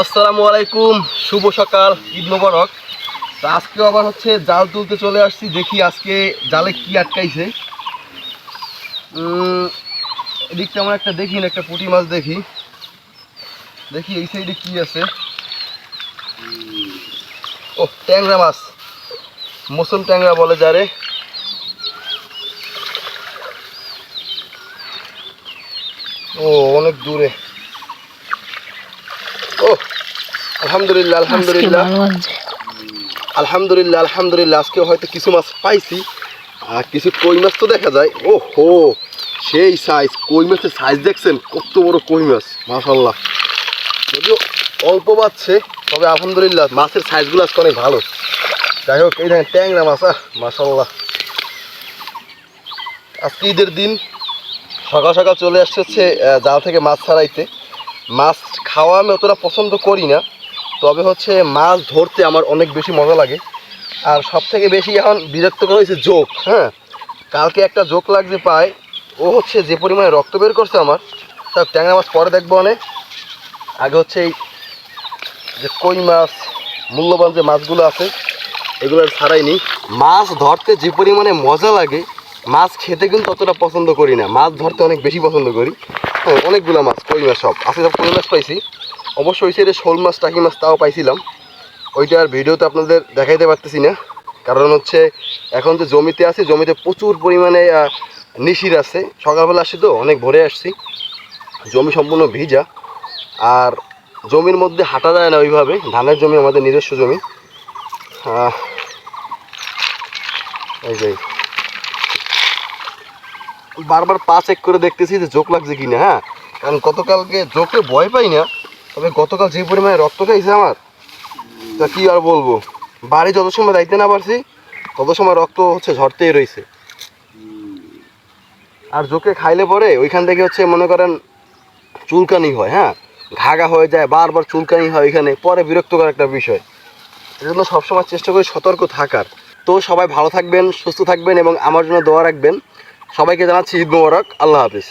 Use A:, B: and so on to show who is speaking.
A: আসসালামু আলাইকুম, শুভ সকাল, ঈদ মোবারক। তা আজকে আবার হচ্ছে জাল তুলতে চলে আসছি, দেখি আজকে জালে কি আটকাইছে। এদিকটা আমার একটা দেখি না, একটা পুঁটি মাছ দেখি। দেখি এই সাইডে কি আছে। ও ট্যাংরা মাছ। মৌসুম ট্যাংরা বলে যারে। ও, অনেক দূরে ও আলহামদুলিল্লাহ আলহামদুলিল্লাহ। আলহামদুলিল্লাহ আলহামদুলিল্লাহ আজকে হয়তো কিছু মাছ পাইছি আর কিছু কই মাছ তো দেখা যায়। ও হো সেই সাইজ কই মাছের সাইজ দেখছেন? কত বড় কই মাছ মাশাল্লাহ যদিও অল্প পাচ্ছে তবে আলহামদুলিল্লাহ মাছের সাইজগুলো আজকে অনেক ভালো। যাই হোক এই দেখেন ট্যাংরা মাছ আহ মাশাল্লাহ আজকে ঈদের দিন সকাল সকাল চলে আসছে হচ্ছে জাল থেকে মাছ ছাড়াইতে। মাছ খাওয়া আমি অতটা পছন্দ করি না তবে হচ্ছে মাছ ধরতে আমার অনেক বেশি মজা লাগে। আর সব থেকে বেশি এখন বিরক্তকর হয়েছে জোক হ্যাঁ? কালকে একটা জোক লাগছে পায় ও হচ্ছে যে পরিমাণে রক্ত বের করছে আমার তার ট্যাংরা মাছ পরে দেখব অনেক আগে হচ্ছে এই যে কই মাছ, মূল্যবান যে মাছগুলো আছে, এগুলো আর ছাড়াইনি মাছ ধরতে যে পরিমাণে মজা লাগে, মাছ খেতে কিন্তু অতটা পছন্দ করি না। মাছ ধরতে অনেক বেশি পছন্দ করি। হ্যাঁ অনেকগুলো মাছ, কই মাছ সব। আছে সব কই মাছ পাইছি। অবশ্যই ওই সাইডে শোল মাছ, টাকি মাছ তাও পাইছিলাম। ওইটার ভিডিওতে আপনাদের দেখাইতে পারতেছি না। কারণ হচ্ছে, এখন যে জমিতে আছে, জমিতে প্রচুর পরিমাণে নিশির আছে। সকালবেলা আসছি তো, অনেক ভোরে আসছি। জমি সম্পূর্ণ ভিজা। আর জমির মধ্যে হাঁটা যায় না ওইভাবে। ধানের জমি আমাদের নিজস্ব জমি। এই যে। বারবার পা চেক করে দেখতেছি যে জোক লাগছে কিনা হ্যাঁ? কারণ গতকালকে জোকে ভয় পাই না। তবে গতকাল যে পরিমাণে রক্ত খাইছে আমার, তা কি আর বলব? বাড়ি যত সময় দায়িত্বে না পারছি, তত সময় রক্ত হচ্ছে ঝরতেই রয়েছে আর জোকে খাইলে পরে ওইখান থেকে হচ্ছে মনে করেন চুলকানি হয় হ্যাঁ? ঘাগা হয়ে যায়, বারবার চুলকানি হয় ওইখানে, পরে বিরক্তকর একটা বিষয়। এজন্য সবসময় চেষ্টা করি সতর্ক থাকার। তো সবাই ভালো থাকবেন, সুস্থ থাকবেন এবং আমার জন্য দোয়া রাখবেন। সবাইকে জানাচ্ছি ঈদ মোবারক, আল্লাহ হাফিজ।